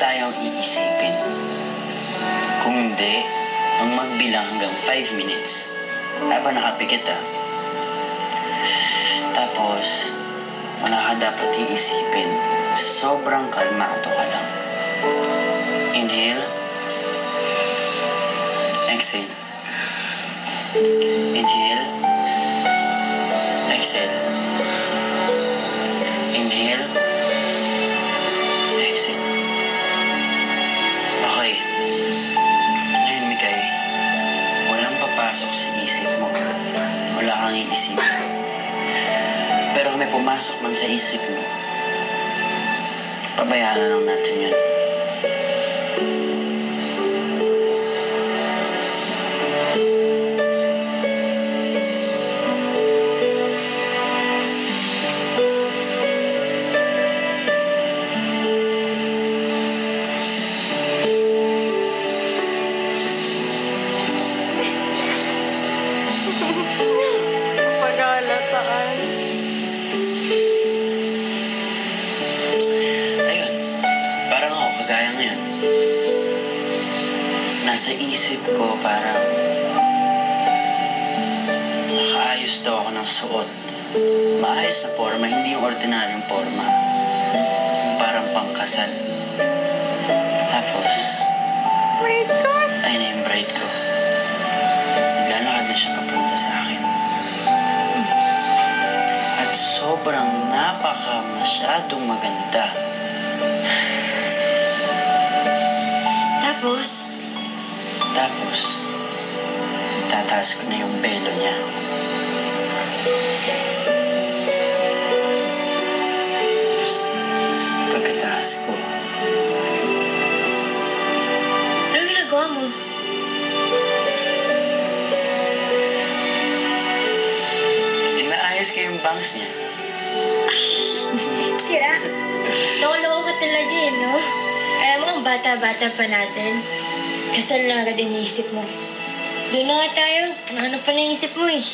tayong iisipin. Kung hindi, ang magbilang hanggang 5 minutes. Habang nakapikit ah. Tapos, wala ka dapat iisipin. Sobrang kalmato ka lang. Inhale. Exhale. Iisipin. Pero kung may pumasok man sa isip mo, pabayaan lang natin yun. Nasa isip ko parang nakaayos daw ako ng suot. Maayos na forma, hindi yung ordinaryong forma. Yung parang pangkasal. Tapos, ay na yung bride ko. Naglalakad na siya papunta sa akin. At sobrang napaka masyadong maganda. Tapos, Tapos, tataas ko na yung belo niya. Tapos, pagkataas ko, ano ginagawa mo? inaayos ko yung bangs niya. Sira. Loko-loko ka talaga eh, no? Alam mo, ang bata-bata pa natin. Kasal na agad iniisip mo. Doon na nga tayo. Ano pa naisip mo eh?